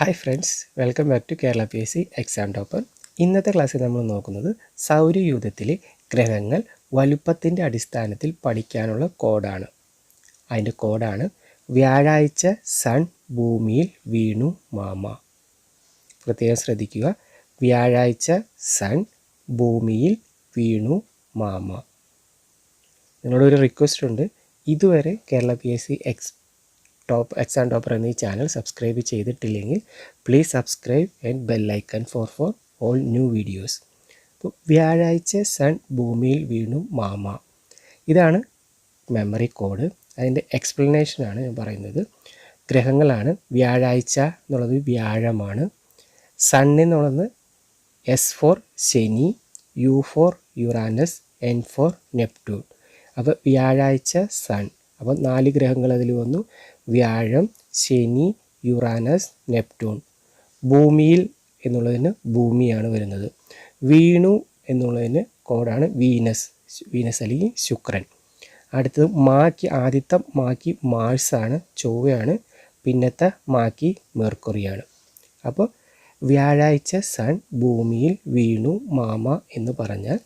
Hi friends welcome back to Kerala P S C exam topper ഇന്നത്തെ ക്ലാസ്സിൽ നമ്മൾ നോക്കുന്നത് സൗരയൂഥത്തിലെ ഗ്രഹങ്ങൾ വലുപ്പത്തിന്റെ അടിസ്ഥാനത്തിൽ പഠിക്കാനുള്ള കോഡാണ്. അതിന്റെ കോഡാണ് വ്യാഴാഴ്ച സൺ ഭൂമിയിൽ വീണു മാമ. പ്രത്യേകം ശ്രദ്ധിക്കുക. വ്യാഴാഴ്ച സൺ ഭൂമിയിൽ വീണു മാമ. നിങ്ങളൊരു റിക്വസ്റ്റ് ഉണ്ട്. ഇതുവരെ Kerala P S C X top X and topper എന്നീ ചാനൽ സബ്സ്ക്രൈബ് ചെയ്തിട്ടില്ലെങ്കിൽ please subscribe and bell icon for for all new videos അപ്പോൾ വ്യാഴാഴ്ച സൺ ഭൂമിയിൽ വീണു മാമ. ഇതാണ് മെമ്മറി കോഡ് അതിന്റെ എക്സ്പ്ലനേഷനാണ് ഞാൻ പറയുന്നത്. ഗ്രഹങ്ങളാണ് വ്യാഴാഴ്ച എന്നുള്ളത് വ്യാഴമാണ്. സൺ എന്നുള്ളത് എസ് ഫോർ ശനി U for Uranus N for Neptune അപ്പോൾ വ്യാഴാഴ്ച സൺ അപ്പോൾ നാല് ഗ്രഹങ്ങൾ അതിൽ വന്നു. വ്യാഴം ശനി യുറാനസ് നെപ്റ്റൂൺ ഭൂമിയിൽ എന്നുള്ളതിന് ഭൂമിയാണ് വരുന്നത്. വീണു എന്നുള്ളതിന് കോഡാണ് വീനസ് വീനസ് അല്ലെങ്കിൽ ശുക്രൻ. അടുത്തത് മാക്കി ആദ്യത്തെ മാക്കി മാഴ്സാണ് ചൊവ്വയാണ്. പിന്നത്തെ മാക്കി മെർക്കുറിയാണ്. അപ്പോൾ വ്യാഴാഴ്ച സൺ ഭൂമിയിൽ വീണു മാമ എന്ന് പറഞ്ഞാൽ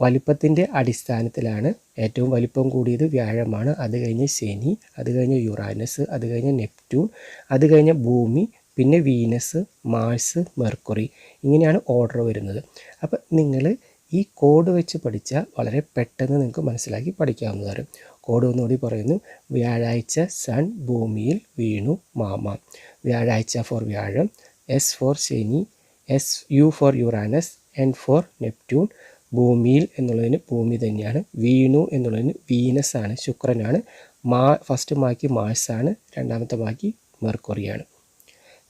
വലിപ്പത്തിന്റെ അടിസ്ഥാനത്തിലാണ് ഏറ്റവും വലിപ്പം കൂടിയത് വ്യാഴമാണ്. അത് കഴിഞ്ഞ് ശനി അത് കഴിഞ്ഞ് യുറാനസ് അത് കഴിഞ്ഞ് നെപ്റ്റ്യൂൺ അത് കഴിഞ്ഞ് ഭൂമി പിന്നെ വീനസ് മാഴ്സ് മെർക്കുറി. ഇങ്ങനെയാണ് ഓർഡർ വരുന്നത്. അപ്പം നിങ്ങൾ ഈ കോഡ് വെച്ച് പഠിച്ചാൽ വളരെ പെട്ടെന്ന് നിങ്ങൾക്ക് മനസ്സിലാക്കി പഠിക്കാവുന്നതാണ്. കോഡ് ഒന്നുകൂടി പറയുന്നു. വ്യാഴാഴ്ച സൺ ഭൂമിയിൽ വീണു മാമ. വ്യാഴാഴ്ച ഫോർ വ്യാഴം എസ് ഫോർ ശനി S U for Uranus N for Neptune ഭൂമിയിൽ എന്നുള്ളതിന് ഭൂമി തന്നെയാണ്. വീണു എന്നുള്ളതിന് വീനസ് ആണ് ശുക്രനാണ്. മാ ഫസ്റ്റ് മാക്കി ആണ് രണ്ടാമത്തെ ബാക്കി മെർക്കുറിയാണ്.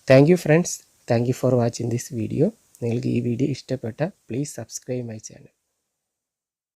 Thank you friends thank you for watching this video നിങ്ങൾക്ക് ഈ വീഡിയോ ഇഷ്ടപ്പെട്ട പ്ലീസ് സബ്സ്ക്രൈബ് മൈ ചാനൽ